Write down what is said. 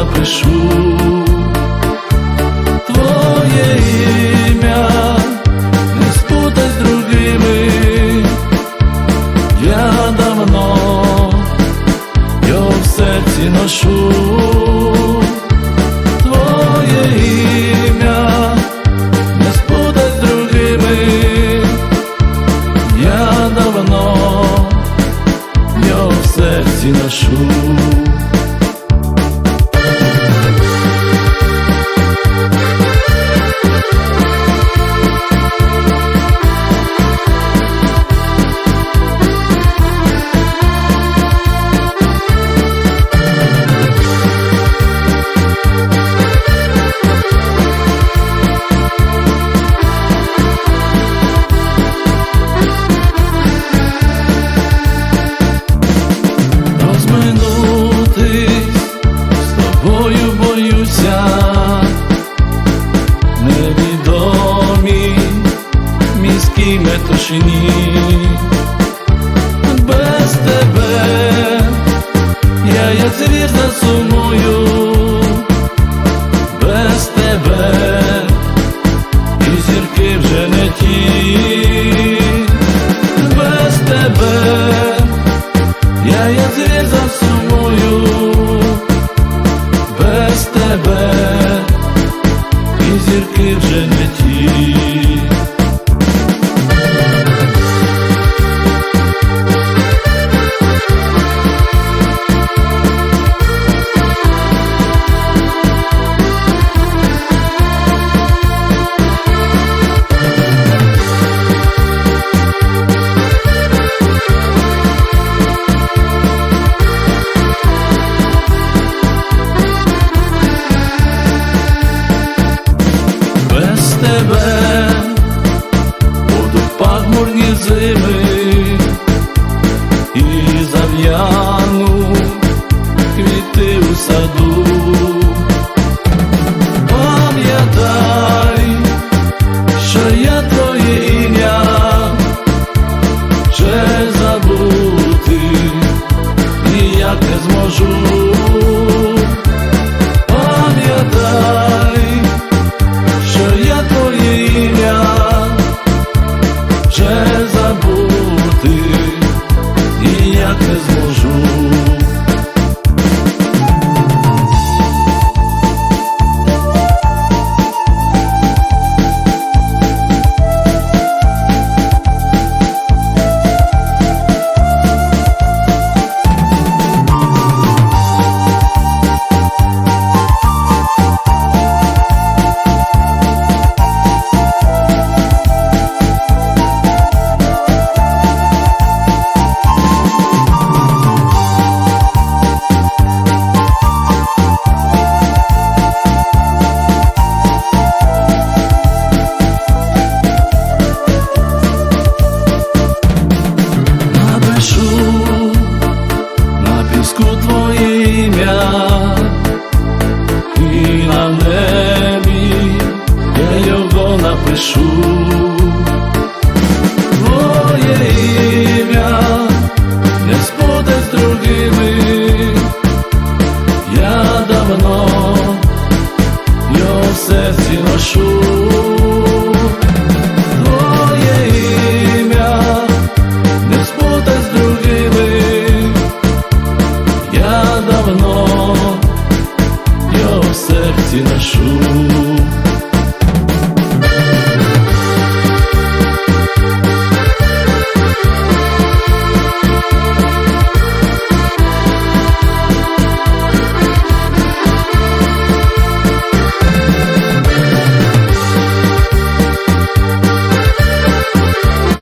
напишу. Твоє ім'я не спутай з другими, я давно його в серці ношу. Твоє ім'я не другими, я давно його в серці ношу. Метушині, без тебе. Я як звір засумую, без тебе. І зірки вже не ті, без тебе. Я як звір засумую без тебе, і зірки вже не ті. ім'я. І на небі я його напишу, Твоє ім'я не споде з другими, я давно його в серці ношу.